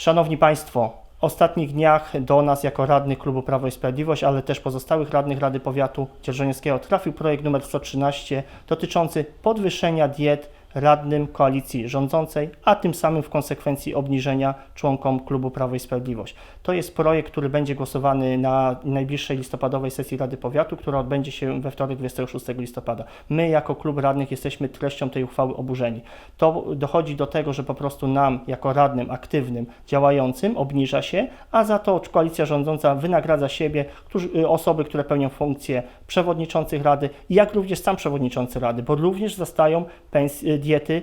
Szanowni Państwo, w ostatnich dniach do nas jako radnych Klubu Prawo i Sprawiedliwość, ale też pozostałych radnych Rady Powiatu Dzierżoniowskiego trafił projekt numer 113 dotyczący podwyższenia diet radnym koalicji rządzącej, a tym samym w konsekwencji obniżenia członkom Klubu Prawo i Sprawiedliwość. To jest projekt, który będzie głosowany na najbliższej listopadowej sesji Rady Powiatu, która odbędzie się we wtorek 26 listopada. My jako klub radnych jesteśmy treścią tej uchwały oburzeni. To dochodzi do tego, że po prostu nam jako radnym aktywnym, działającym obniża się, a za to koalicja rządząca wynagradza siebie, którzy, y, osoby, które pełnią funkcję przewodniczących rady, jak również sam przewodniczący rady, bo również zastają pens- y, diety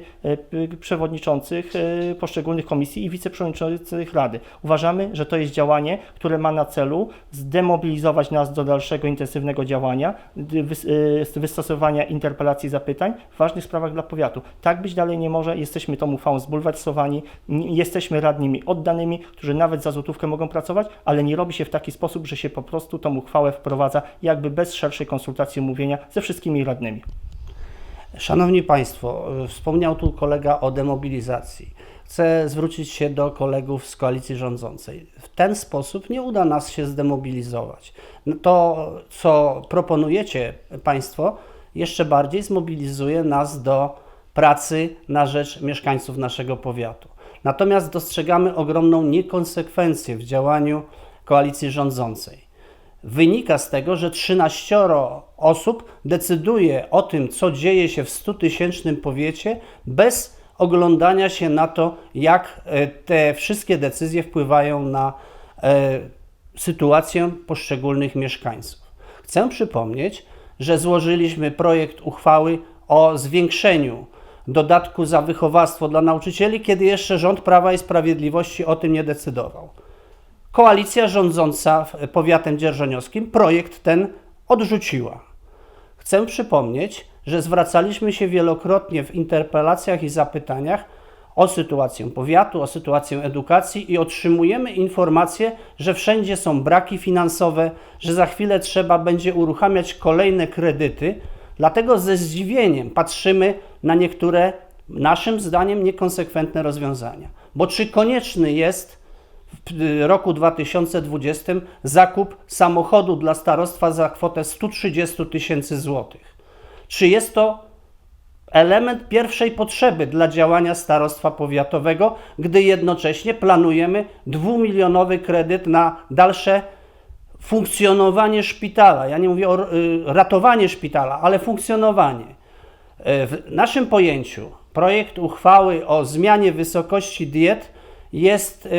y, przewodniczących y, poszczególnych komisji i wiceprzewodniczących rady. Uważamy, że to jest działanie, które ma na celu zdemobilizować nas do dalszego intensywnego działania, y, wystosowania interpelacji zapytań w ważnych sprawach dla powiatu. Tak być dalej nie może, jesteśmy tą uchwałą zbulwersowani, jesteśmy radnymi oddanymi, którzy nawet za złotówkę mogą pracować, ale nie robi się w taki sposób, że się po prostu tą uchwałę wprowadza jakby bez szerszej konsultacji umówienia ze wszystkimi radnymi. Szanowni Państwo, y, wspomniał tu kolega o demobilizacji. Chcę zwrócić się do kolegów z koalicji rządzącej. W ten sposób nie uda nas się zdemobilizować. No To, co proponujecie Państwo, jeszcze bardziej zmobilizuje nas do pracy na rzecz mieszkańców naszego powiatu. Natomiast dostrzegamy ogromną niekonsekwencję w działaniu koalicji rządzącej. Wynika z tego, że 13 osób decyduje o tym, co dzieje się w 100-tysięcznym powiecie, bez oglądania się na to, jak e, te wszystkie decyzje wpływają na e, sytuację poszczególnych mieszkańców. Chcę przypomnieć, że złożyliśmy projekt uchwały o zwiększeniu dodatku za wychowawstwo dla nauczycieli, kiedy jeszcze rząd Prawa i Sprawiedliwości o tym nie decydował. Koalicja rządząca powiatem dzierżoniowskim projekt ten odrzuciła. Chcę przypomnieć, że zwracaliśmy się wielokrotnie w interpelacjach i zapytaniach o sytuację powiatu, o sytuację edukacji i otrzymujemy informacje, że wszędzie są braki finansowe, że za chwilę trzeba będzie uruchamiać kolejne kredyty. Dlatego ze zdziwieniem patrzymy na niektóre, naszym zdaniem, niekonsekwentne rozwiązania. Bo czy konieczny jest w roku 2020 zakup samochodu dla starostwa za kwotę 130 tysięcy złotych. Czy jest to element pierwszej potrzeby dla działania starostwa powiatowego, gdy jednocześnie planujemy dwumilionowy kredyt na dalsze funkcjonowanie szpitala? Ja nie mówię o y, ratowanie szpitala, ale funkcjonowanie. E, W naszym pojęciu projekt uchwały o zmianie wysokości diet jest e,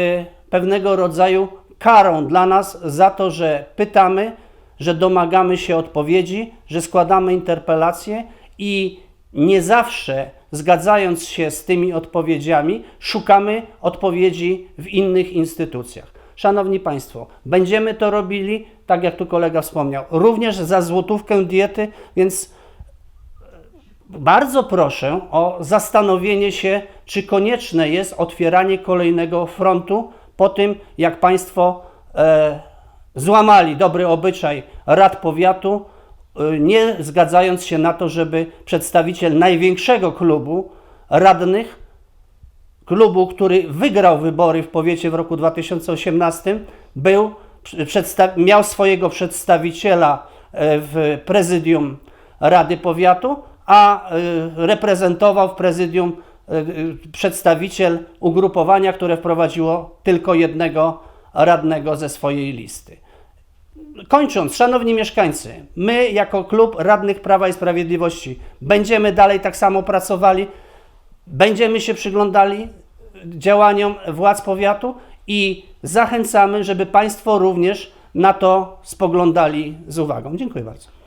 pewnego rodzaju karą dla nas za to, że pytamy, że domagamy się odpowiedzi, że składamy interpelacje i nie zawsze zgadzając się z tymi odpowiedziami, szukamy odpowiedzi w innych instytucjach. Szanowni Państwo, będziemy to robili, tak jak tu kolega wspomniał, również za złotówkę diety, więc bardzo proszę o zastanowienie się, czy konieczne jest otwieranie kolejnego frontu po tym, jak Państwo e, złamali dobry obyczaj rad powiatu, e, nie zgadzając się na to, żeby przedstawiciel największego klubu radnych, klubu, który wygrał wybory w powiecie w roku 2018, był, miał swojego przedstawiciela e, w prezydium Rady Powiatu, a e, reprezentował w prezydium przedstawiciel ugrupowania, które wprowadziło tylko jednego radnego ze swojej listy. Kończąc, szanowni mieszkańcy, my jako klub radnych Prawa i Sprawiedliwości będziemy dalej tak samo pracowali, będziemy się przyglądali działaniom władz powiatu i zachęcamy, żeby Państwo również na to spoglądali z uwagą. Dziękuję bardzo.